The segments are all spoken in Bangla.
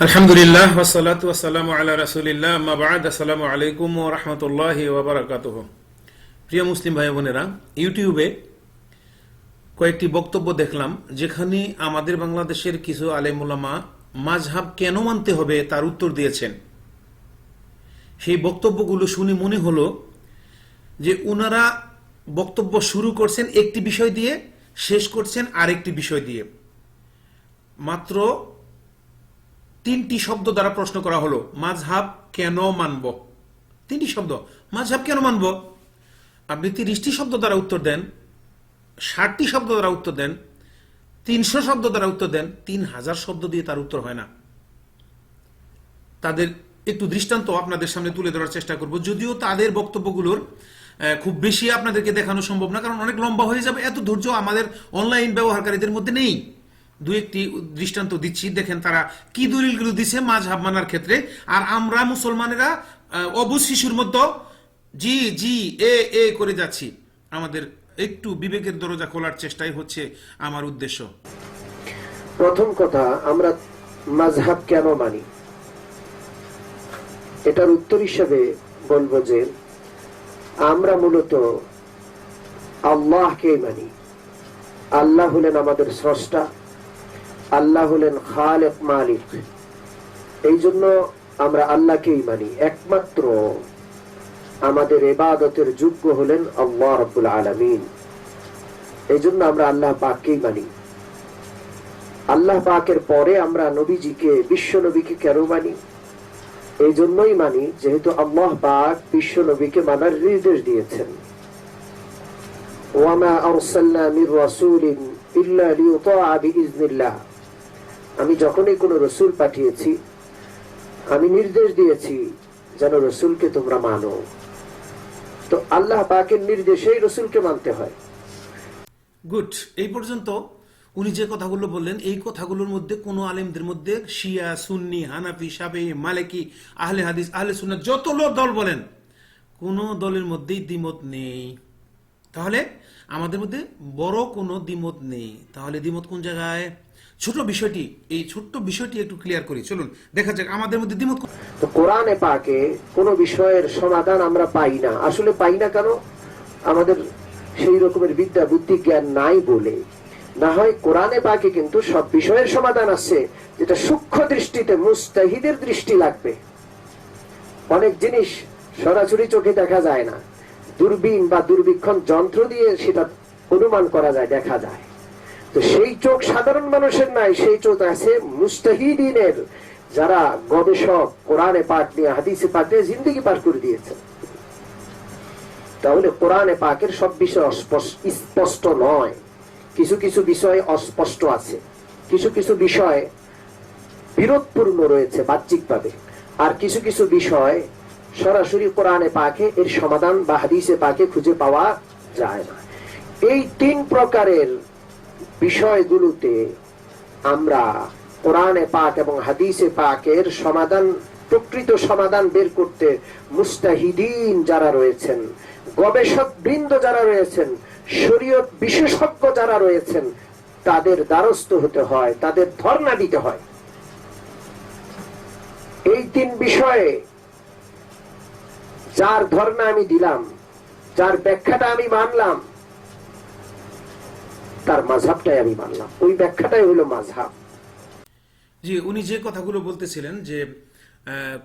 আলহামদুলিল্লাহ ওসালাতু ওয়াসালামু আলা রাসুলিল্লাহ আম্মা বা'দ, আসসালামু আলাইকুম ওয়া রাহমাতুল্লাহি ওয়া বারাকাতুহু। প্রিয় মুসলিম ভাই বোনেরা, ইউটিউবে কয়েকটি বক্তব্য দেখলাম, যেখানে আমাদের বাংলাদেশের কিছু আলেমুলামা মাঝহাব কেন মানতে হবে তার উত্তর দিয়েছেন। সেই বক্তব্যগুলো শুনে মনে হলো যে ওনারা বক্তব্য শুরু করছেন একটি বিষয় দিয়ে, শেষ করছেন আরেকটি বিষয় দিয়ে। মাত্র তিনটি শব্দ দ্বারা প্রশ্ন করা হলো, মাঝহাব কেন মানব? তিনটি শব্দ। মাঝহাব কেন মানব? আপনি তিরিশটি শব্দ দ্বারা উত্তর দেন, ষাটটি শব্দ দ্বারা উত্তর দেন, তিনশো শব্দ দ্বারা উত্তর দেন, তিন হাজার শব্দ দিয়ে তার উত্তর হয় না। তাদের একটু দৃষ্টান্ত আপনাদের সামনে তুলে ধরার চেষ্টা করব। যদিও তাদের বক্তব্যগুলোর খুব বেশি আপনাদেরকে দেখানো সম্ভব না, কারণ অনেক লম্বা হয়ে যাবে। এত ধৈর্য আমাদের অনলাইন ব্যবহারকারীদের মধ্যে নেই। দু একটি দৃষ্টান্ত দিচ্ছি। দেখেন তারা কি দলিলগুলো দিছে মাঝহাব মানার ক্ষেত্রে। আর আমরা মুসলমানেরা অবুঝ শিশুর মতো জি জি, এ এ করে যাচ্ছি। আমাদের একটু বিবেকের দরজা খোলার চেষ্টাই হচ্ছে আমার উদ্দেশ্য। প্রথম কথা, আমরা মাঝহাব কেন মানি? এটার উত্তর হিসেবে বলব যে, আমরা মূলত আল্লাহকে মানি। আল্লাহ হলেন আমাদের স্রষ্টা। আল্লাহ হলেন খালেক মালিক। এই জন্য আমরা আল্লাহকেই মানি। একমাত্র আমাদের এবাদতের যোগ্য হলেন আল্লাহ রব্বুল আলমিন। এই জন্য আমরা আল্লাহ পাককেই মানি। আল্লাহ পাকের পরে আমরা নবীজিকে বিশ্ব নবীকে কেন মানি? এই জন্যই মানি, যেহেতু আল্লাহ পাক বিশ্ব নবীকে মানার নির্দেশ দিয়েছেন। ওয়ামা আরসালনা মির রাসূলিন ইল্লা লিইউতাআ বিইজনিল্লাহ আমি যখনই কোনো রসুল পাঠিয়েছি, আমি নির্দেশ দিয়েছি যেন রসুলকে তোমরা মানো। তো আল্লাহ পাকের নির্দেশেই রসুলকে মানতে হয়। গুড। এই পর্যন্ত উনি যে কথাগুলো বললেন, এই কথাগুলোর মধ্যে কোন আলেমদের মধ্যে শিয়া, সুন্নি, হানাফি, সাবে, মালিকি, আহলে হাদিস, আহলে সুন্নাত যত লো- দল বলেন, কোন দলের মধ্যেই দ্বিমত নেই। তাহলে আমাদের মধ্যে বড় কোনো দ্বিমত নেই। তাহলে দ্বিমত কোন জায়গায়? ছোট বিষয়টি, এই ছোট্ট বিষয়টি একটু ক্লিয়ার করি। চলুন, দেখা যাক, আমাদের মধ্যে দ্বিমত তো কোরআনে পাকে কোন বিষয়ের সমাধান আমরা পাই না। আসলে পাই না কেন? আমাদের সেই রকমের বিদ্যা, বুদ্ধি, জ্ঞান নাই বলে। না হয় কোরআনে পাকে কিন্তু সব বিষয়ের সমাধান আছে, যেটা সূক্ষ্ম দৃষ্টিতে মুস্তাহিদের দৃষ্টি লাগবে। অনেক জিনিস সরাসরি চোখে দেখা যায় না। দূরবীন বা দূরবীক্ষণ যন্ত্র দিয়ে সেটা অনুমান করা যায়, দেখা যায়। সেই চোখ সাধারণ মানুষের নাই, সেই চোখ আছে মুস্তাহিদিনের, যারা গবেষক, কোরআনে পাঠ নিয়ে, হাদিসে পাঠ নিয়ে জিন্দগি পার করে দিয়েছে। তাহলে কোরআনে পাকের সব বিষয় স্পষ্ট নয়। কিছু কিছু বিষয় অস্পষ্ট আছে। কিছু কিছু বিষয় বিরোধপূর্ণ রয়েছে বাহ্যিকভাবে। আর কিছু কিছু বিষয় সরাসরি কোরআনে পাকে, এর সমাধান বা হাদিসে পাকে খুঁজে পাওয়া যায় না। এই তিন প্রকারের বিষয়গুলোতে আমরা কোরআনে পাক এবং হাদিসে পাকের সমাধান, প্রকৃত সমাধান বের করতে মুস্তাহিদিন যারা রয়েছেন, গবেষক বৃন্দ যারা রয়েছেন, শরীয়ত বিশেষজ্ঞ যারা রয়েছেন, তাদের দ্বারস্থ হতে হয়, তাদের ধর্ণা দিতে হয়। এই তিন বিষয়ে যার ধর্ণা আমি দিলাম, যার ব্যাখ্যাটা আমি মানলাম তার মাঝহাবটাই আমি মানলাম। ওই ব্যাখ্যাটাই হলো মাঝহাব। জি, উনি যে কথাগুলো বলতেছিলেন যে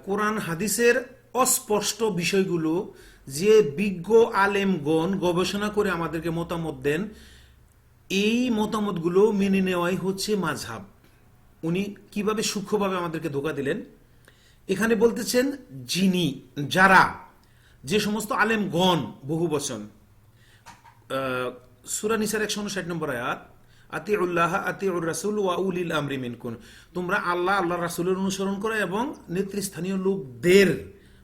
কোরআন হাদিসের অস্পষ্ট বিষয়গুলো যে বিজ্ঞ আলেমগণ গবেষণা করে আমাদেরকে মতামত দেন, এই মতামতগুলো মেনে নেওয়াই হচ্ছে মাঝহাব। উনি কীভাবে সূক্ষ্মভাবে আমাদেরকে ধোকা দিলেন? এখানে বলতেছেন যিনি, যারা, যে সমস্ত আলেমগণ বহু বচন সুরা নিসার একশো উনষাট নম্বর আয়াত আতি উল্লাহ আতি উর রাসুল ওয়া উলিল আমরি মিনকুন। তোমরা আল্লাহ আল্লাহ রাসুলের অনুসরণ করো এবং নেতৃস্থানীয় লোকদের,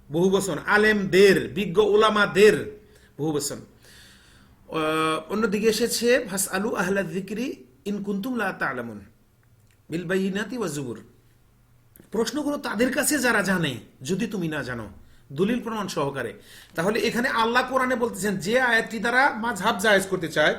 বহু বচন, আলেমদের, বিজ্ঞ ওলামাদের বহু বচন। অন্যদিকে এসেছে ভাস আলু আহলা দিকরি ইন কুন্তুম লা তালামুন বিল বাইনাতি ওয়া জুবুর। প্রশ্ন তাদের কাছে যারা জানে, যদি তুমি না জানো। দলিল প্রমাণ সহকারে। তাহলে এখানে আল্লাহ কোরআনে বলতেছেন, যে আয়াতটি দ্বারা মাঝহাব জায়েজ করতে চায়,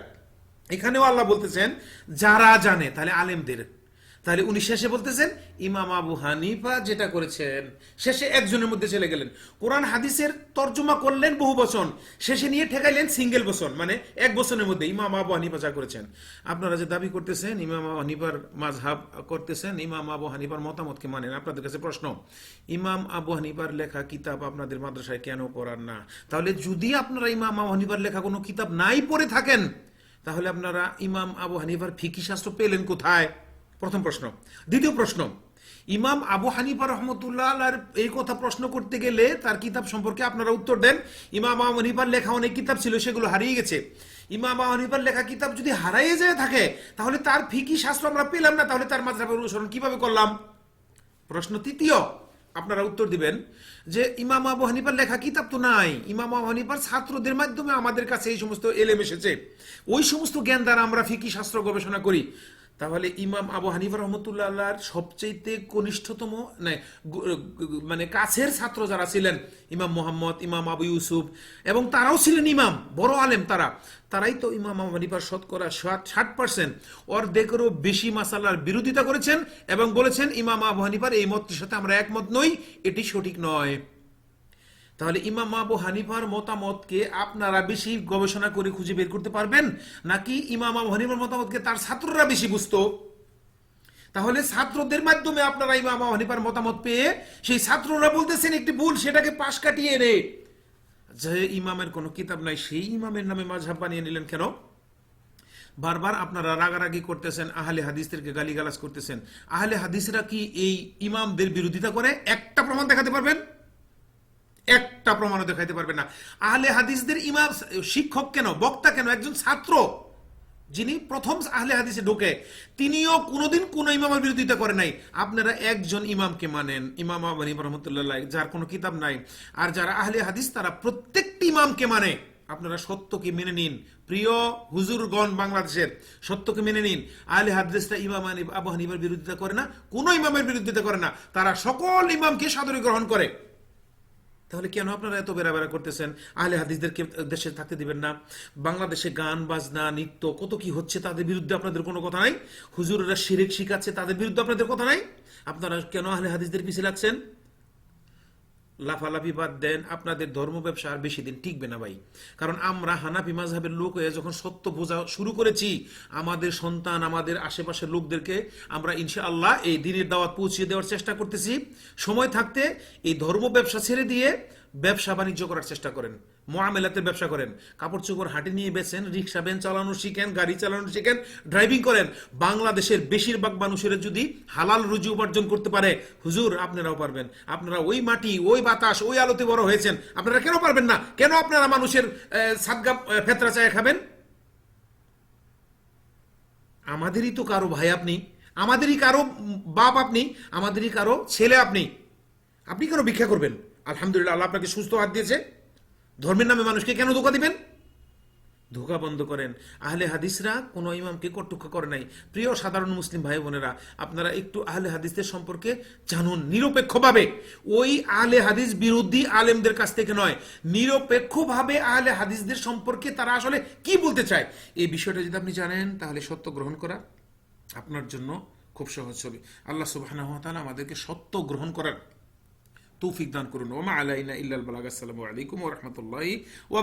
এখানেও আল্লাহ বলতেছেন, যারা জানে, তাহলে আলেমদের তাহলে উনি শেষে বলতেছেন, ইমাম আবু হানিফা যেটা করেছেন, শেষে একজনের মধ্যে চলে গেলেন। কোরআন হাদিসের তর্জমা করলেন বহু বচন, শেষে নিয়ে ঠেকাইলেন সিঙ্গেল বচন মানে এক বছরের মধ্যে, ইমাম আবু হানিফা যা করেছেন। আপনারা যে দাবি করতেছেন, ইমাম আবু হানিফার মাঝহাব করতেছেন, ইমাম আবু হানিফার মতামতকে মানেন। আপনাদের কাছে প্রশ্ন, ইমাম আবু হানিফার লেখা কিতাব আপনাদের মাদ্রাসায় কেন পড়ান না? তাহলে যদি আপনারা ইমাম আবু হানিফার লেখা কোনো কিতাব নাই পড়ে থাকেন, তাহলে আপনারা ইমাম আবু হানিফার ফিকি শাস্ত্র পেলেন কোথায়? প্রথম প্রশ্ন। দ্বিতীয় প্রশ্ন, ইমাম আবু হানিফা রহমতুল্লাহ আলার এই কথা প্রশ্ন করতে গেলে তার কিতাব সম্পর্কে আপনারা উত্তর দেন। ইমাম আবু হানিফার লেখা অনেক কিতাব ছিল, সেগুলো হারিয়ে গেছে। ইমাম আবু হানিফার লেখা কিতাব যদি হারাইয়ে যায় থাকে, তাহলে তার ফিকি শাস্ত্র আমরা পেলাম না, তাহলে তার মাঝরাবের অনুসরণ কীভাবে করলাম? প্রশ্ন তৃতীয়, আপনারা উত্তর দিবেন যে ইমাম আবু হানিফার লেখা কিতাব তো নাই। ইমাম আবু হানিফার ছাত্রদের মাধ্যমে আমাদের কাছে এই সমস্ত এলেম এসেছে। ওই সমস্ত জ্ঞান দ্বারা আমরা ফিকি শাস্ত্র গবেষণা করি। তাহলে ইমাম আবু হানিফা রহমতুল্লাহ আল্লাহর সবচেয়ে কনিষ্ঠতম মানে কাছের ছাত্র যারা ছিলেন, ইমাম মোহাম্মদ, ইমাম আবু ইউসুফ, এবং তারাও ছিলেন ইমাম, বড় আলেম তারা। তারাই তো ইমাম আবু হানিফার শতকরা ষাট পার্সেন্ট অর্ধেকেরও বেশি মাসালার বিরোধিতা করেছেন এবং বলেছেন, ইমাম আবু হানিফার এই মতটির সাথে আমরা একমত নই, এটি সঠিক নয়। তাহলে ইমাম আবু হানিফার মতামতকে আপনারা বেশি গবেষণা করে খুঁজে বের করতে পারবেন? নাকি ইমাম আবু হানিফার মতামতকে তার ছাত্ররা বেশি বুঝতো? তাহলে ছাত্রদের মাধ্যমে আপনারা ইমাম আবু হানিফার মতামত পেয়ে সেই ছাত্ররা বলতেছেন একটি ভুল, সেটাকে পাশ কাটিয়ে এনে। যে ইমামের কোনো কিতাব নাই, সেই ইমামের নামে মাঝহাব বানিয়ে নিলেন কেন? বারবার আপনারা রাগারাগি করতেছেন, আহলে হাদিসদেরকে গালিগালাজ করতেছেন। আহলে হাদিসরা কি এই ইমামদের বিরোধিতা করে? একটা প্রমাণ দেখাতে পারবেন? একটা প্রমাণও দেখাইতে পারবে না। আহলে হাদিসদের ইমাম, শিক্ষক কেন? বক্তা কেন? একজন ছাত্র, যিনি প্রথম আহলে হাদিসে ঢোকে, তিনিও কোনোদিন কোন ইমামের বিরোধিতা করে নাই। আপনারা একজন ইমামকে মানেন। ইমাম আবানি রহমতুল্লাহ যার কোনো কিতাব নাই। আর যারা আহলে হাদিস, তারা প্রত্যেকটি ইমামকে মানে। আপনারা সত্যকে মেনে নিন। প্রিয় হুজুরগণ বাংলাদেশের, সত্যকে মেনে নিন। আহলে হাদিসরা ইমাম আবু হানিফার বিরোধিতা করে না, কোনো ইমামের বিরোধিতা করে না। তারা সকল ইমামকে সাদরে গ্রহণ করে। তাহলে কেন আপনারা এত বেড়া করতেছেন? আহলে হাদিসদেরকে দেশে থাকতে দিবেন না। বাংলাদেশে গান, বাজনা, নৃত্য, কত কি হচ্ছে তাদের বিরুদ্ধে আপনাদের কোনো কথা নাই? হুজুরেরা শিরেক শিখাচ্ছে তাদের বিরুদ্ধে আপনাদের কথা নাই? আপনারা কেন আহলে হাদিসদের পিছিয়ে লাগছেন? লাফালাফি বাদ দেন, আপনাদের ধর্ম ব্যবসা আর বেশি দিন টিকবে না ভাই। কারণ আমরা হানাফি মাঝহাবের লোক হয়ে যখন সত্য বোঝা শুরু করেছি, আমাদের সন্তান, আমাদের আশেপাশের লোকদেরকে আমরা ইনশাআল্লাহ এই দিনের দাওয়াত পৌঁছিয়ে দেওয়ার চেষ্টা করতেছি। সময় থাকতে এই ধর্ম ব্যবসা ছেড়ে দিয়ে ব্যবসা বাণিজ্য করার চেষ্টা করেন, মোয়ামেলাতের ব্যবসা করেন, কাপড় চোপড় হাটে নিয়ে বেছেন রিক্সা, ভ্যান চালানো শিখেন, গাড়ি চালানো শিখেন ড্রাইভিং করেন। বাংলাদেশের বেশিরভাগ মানুষের যদি হালাল রুজি উপার্জন করতে পারে, হুজুর, আপনারাও পারবেন। আপনারা ওই মাটি, ওই বাতাস, ওই আলোতে বড় হয়েছেন, আপনারা কেন পারবেন না? কেন আপনারা মানুষের সাদগা ফেতরা চায় খাবেন? আমাদেরই তো কারও ভাই আপনি, আমাদেরই কারও বাপ আপনি, আমাদেরই কারও ছেলে আপনি। আপনি কেন ভিক্ষা করবেন? আলহামদুলিল্লাহ, আল্লাহ আপনাকে সুস্থ হাত দিয়েছে। ধর্মের নামে মানুষকে কেন ধোকা দিবেন? ধোকা বন্ধ করেন। আহলে হাদিসরা কোনো ইমামকে কটুক্ষ করে নাই। প্রিয় সাধারণ মুসলিম ভাই বোনেরা, আপনারা একটু আহলে হাদিসদের সম্পর্কে জানুন। নিরপেক্ষভাবে। ওই আহলে হাদিস বিরোধী আলেমদের কাছ থেকে নয়। নিরপেক্ষভাবে আহলে হাদিসদের সম্পর্কে তারা আসলে কি বলতে চায়? এই বিষয়টা যদি আপনি জানেন, তাহলে সত্য গ্রহণ করা আপনার জন্য খুব সহজ হবে। আল্লাহ ওয়া আমাদেরকে সত্য গ্রহণ করার তৌফিক দান করুন ওমা আলাইনা ইল্লাল বালাগ আসসালামু আলাইকুম ওয়া রাহমাতুল্লাহি ওয়া বারাকাতুহু